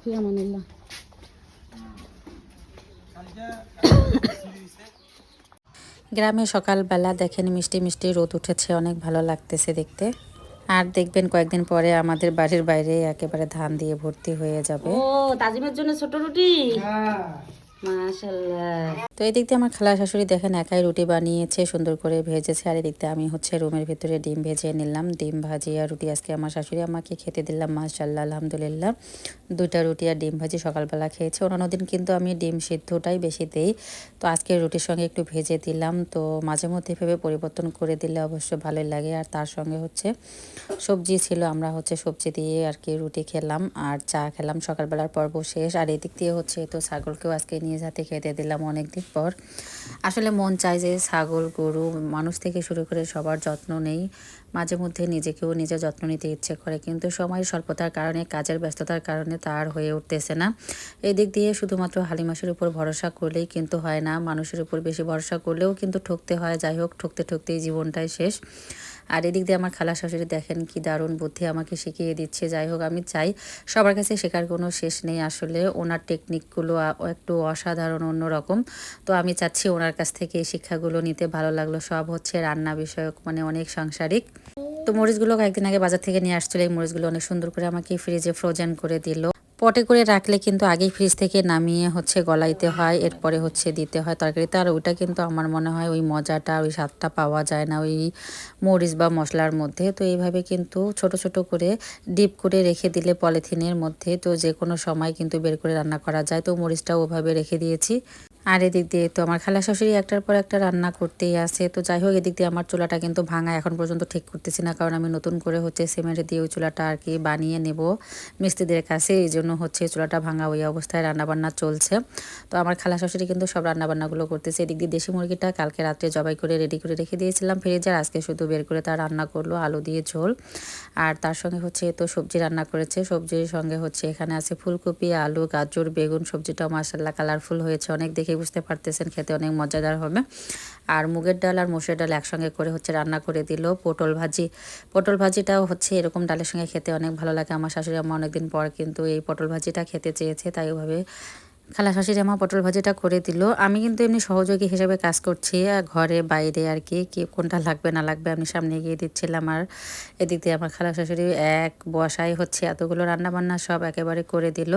ফি আমানিল্লাহ গ্রামে সকালবেলা দেখেন মিষ্টি মিষ্টি রোদ উঠেছে অনেক ভালো লাগতেছে দেখতে। আর দেখবেন কয়েকদিন পরে আমাদের বাড়ির বাইরে একেবারে ধান দিয়ে ভর্তি হয়ে যাবে। ও তাজিমের জন্য ছোট রুটি? মাশাল্লাহ। তো এই দিক দিয়ে আমার খালা শাশুড়ি দেখেন একাই রুটি বানিয়েছে, সুন্দর করে ভেজেছে। আর এদিক দিয়ে আমি হচ্ছে রুমের ভিতরে ডিম ভেজে নিলাম। ডিম ভাজি আর রুটি আজকে আমার শাশুড়ি আমাকে খেতে দিলাম মাশাল্লাহ আলহামদুলিল্লাহ। দুইটা রুটি আর ডিম ভাজি সকালবেলা খেয়েছে। অন্যান্য দিন কিন্তু আমি ডিম সিদ্ধটাই বেশি দেই। তো আজকে রুটির সঙ্গে একটু ভেজে দিলাম। তো মাঝে মধ্যে ভেবে পরিবর্তন করে দিলে অবশ্য ভালোই লাগে। আর তার সঙ্গে হচ্ছে সবজি ছিল, আমরা হচ্ছে সবজি দিয়ে আর কি রুটি খেলাম আর চা খেলাম সকালবেলার পর্ব শেষ। আর এদিক দিয়ে হচ্ছে তো ছাগলকেও আজকে নিয়ে যাতে খেতে দিলাম অনেক দিন পর। আসলে মন চায় যে ছাগল, গরু মানুষ থেকে শুরু করে সবার যত্ন নেই। মাঝে মধ্যে নিজেকেও নিজে যত্ন নিতে ইচ্ছে করে, কিন্তু সময় স্বল্পতার কারণে, কাজের ব্যস্ততার কারণে তার হয়ে উঠতেছে না। এদিক দিক দিয়ে শুধুমাত্র হালিমাসের উপর ভরসা করলেই কিন্তু হয় না। মানুষের উপর বেশি ভরসা করলেও কিন্তু ঠকতে হয়। যাই হোক, ঠকতে ঠকতেই জীবনটাই শেষ। আর এদিক দিয়ে আমার খালা শাশুড়ি দেখেন কি দারুণ বুদ্ধি আমাকে শিখিয়ে দিচ্ছে। যাই হোক, আমি চাই সবার কাছে শেখার কোনো শেষ নেই আসলে। ওনার টেকনিকগুলো একটু অসাধারণ, অন্যরকম। তো আমি চাচ্ছি ওনার কাছ থেকে এই শিক্ষাগুলো নিতে। ভালো লাগল সব হচ্ছে রান্না বিষয়ক মানে অনেক সাংসারিক। তো মরিচগুলো কয়েকদিন আগে বাজার থেকে নিয়ে আসছিল। এই মরিচগুলো অনেক সুন্দর করে আমাকে ফ্রিজে ফ্রোজেন করে দিল। পটে করে রাখলে কিন্তু আগে ফ্রিজ থেকে নামিয়ে হচ্ছে গলাইতে হয়, এরপরে হচ্ছে দিতে হয় তরকারিতে। আর ওইটা কিন্তু আমার মনে হয় ওই মজাটা, ওই স্বাদটা পাওয়া যায় না ওই মরিচ বা মশলার মধ্যে। তো এইভাবে কিন্তু ছোট ছোট করে ডিপ করে রেখে দিলে পলিথিনের মধ্যে। তো যে কোনো সময় কিন্তু বের করে রান্না করা যায়। তো মরিচটা ওভাবে রেখে দিয়েছি। আর এদিক দিয়ে তো আমার খালা শাশুড়ি একটার পর একটা রান্না করতেই আছে। তো যাই হোক, এদিক দিয়ে আমার চুলাটা কিন্তু ভাঙা, এখন পর্যন্ত ঠিক করতেছি না। কারণ আমি নতুন করে হচ্ছে সিমেন্ট দিয়ে ওই চুলাটা আর কি বানিয়ে নেব মিস্ত্রিদের কাছে। এই জন্য হচ্ছে চুলাটা ভাঙা ওই অবস্থায় রান্নাবান্না চলছে। তো আমার খালা শাশুড়ি কিন্তু সব রান্নাবান্নাগুলো করতেছে। এদিক দিয়ে দেশি মুরগিটা কালকে রাত্রে জবাই করে রেডি করে রেখে দিয়েছিলাম ফ্রিজে। আজকে শুধু বের করে তার রান্না করল আলু দিয়ে ঝোল। আর তার সঙ্গে হচ্ছে তো সবজি রান্না করেছে। সবজির সঙ্গে হচ্ছে এখানে আছে ফুলকপি, আলু, গাজর, বেগুন, সবজিটাও মাসাল্লাহ কালারফুল হয়েছে। অনেক দেখে বুঝতে পারতেছেন, খেতে অনেক মজাদার হবে। আর মুগের ডাল আর মসুর ডাল একসঙ্গে করে হচ্ছে রান্না করে দিল পটল ভাজি। পটল ভাজিটাও হচ্ছে এরকম ডালের সঙ্গে খেতে অনেক ভালো লাগে। আমার শাশুড়ি আমার অনেকদিন পর কিন্তু এই পটল ভাজিটা খেতে চেয়েছে, তাই ওভাবে খালা শাশুড়ি আমার পটল ভাজিটা করে দিল। আমি কিন্তু এমনি সহযোগী হিসেবে কাজ করছি আর ঘরে, বাইরে আর কি কি কোনটা লাগবে, না লাগবে আমি সামনে গিয়ে দিচ্ছিলাম। আর এদিক দিয়ে আমার খালা শাশুড়ি এক বসাই হচ্ছে, এতগুলো রান্না বান্না সব একেবারে করে দিল।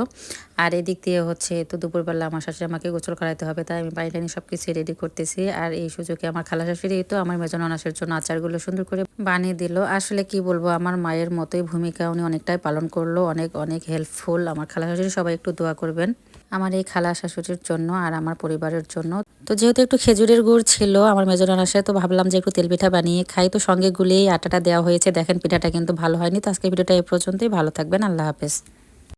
আর এদিক দিয়ে হচ্ছে তো দুপুরবেলা আমার শাশুড়ি আমাকে গোসল করাইতে হবে, তাই আমি বাইরে নিয়ে সব কিছু রেডি করতেছি। আর এই সুযোগে আমার খালা শাশুড়ি তো আমার মেজন অনাসের জন্য আচারগুলো সুন্দর করে বানিয়ে দিল। আসলে কি বলব, আমার মায়ের মতোই ভূমিকা উনি অনেকটাই পালন করল, অনেক অনেক হেল্পফুল আমার খালা শাশুড়ি সবাই একটু দোয়া করবেন। আমার এই খালা শাশুড়ির জন্য আর আমার পরিবারের জন্য। তো যেহেতু একটু খেজুরের গুড় ছিল, আমার মেজর আনাসে তো ভাবলাম যে একটু তেল পিঠা বানিয়ে খাই। তো সঙ্গে গুলিয়েই আটাটা দেওয়া হয়েছে। দেখেন পিঠাটা কিন্তু ভালো হয়নি। তো আজকে ভিডিওটা এই পর্যন্তই। ভালো থাকবেন। আল্লাহ হাফেজ।